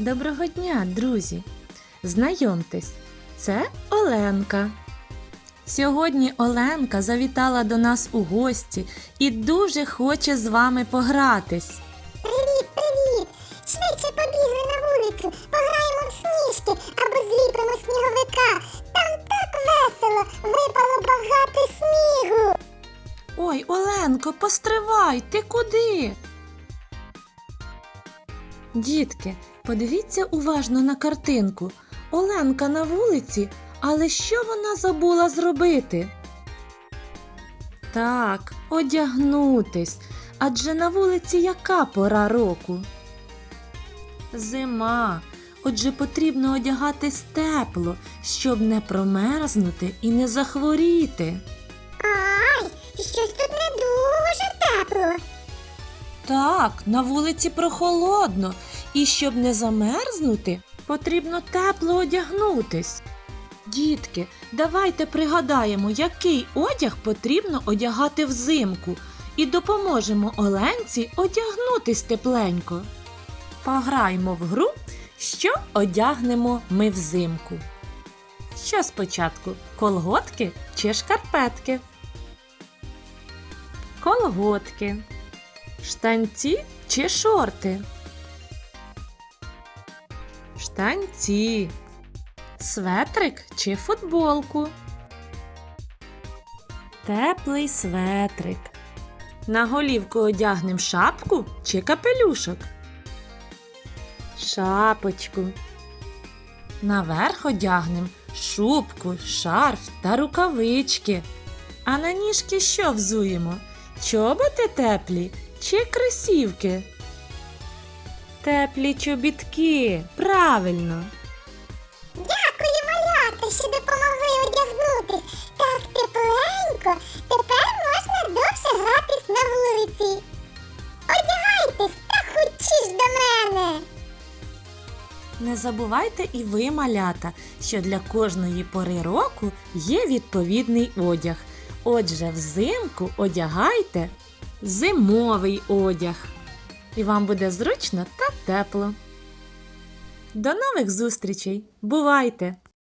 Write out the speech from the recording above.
Доброго дня, друзі! Знайомтесь, це Оленка. Сьогодні Оленка завітала до нас у гості і дуже хоче з вами погратись. Привіт, привіт! Швидше побігли на вулицю, пограємо в сніжки або зліпимо сніговика. Там так весело, випало багато снігу. Ой, Оленко, постривай, ти куди? Дітки, подивіться уважно на картинку. Оленка на вулиці, але що вона забула зробити? Так, одягнутись. Адже на вулиці яка пора року? Зима. Отже, потрібно одягатись тепло, щоб не промерзнути і не захворіти. Ай, щось тут не дуже тепло. Так, на вулиці прохолодно, і щоб не замерзнути, потрібно тепло одягнутись. Дітки, давайте пригадаємо, який одяг потрібно одягати взимку, і допоможемо Оленці одягнутись тепленько. Пограємо в гру, що одягнемо ми взимку. Що спочатку? Колготки чи шкарпетки? Колготки. Штанці чи шорти? Штанці. Светрик чи футболку? Теплий светрик. На голівку одягнем шапку чи капелюшок? Шапочку. Наверх одягнем шубку, шарф та рукавички. А на ніжки що взуємо? Чоботи теплі чи кросівки? Теплі чобітки. Правильно. Дякую, малята, що допомогли одягнутись. Так тепленько, тепер можна довше гратись на вулиці. Одягайтесь та хочеш до мене. Не забувайте і ви, малята, що для кожної пори року є відповідний одяг. Отже, взимку одягайте зимовий одяг. І вам буде зручно та тепло. До нових зустрічей! Бувайте!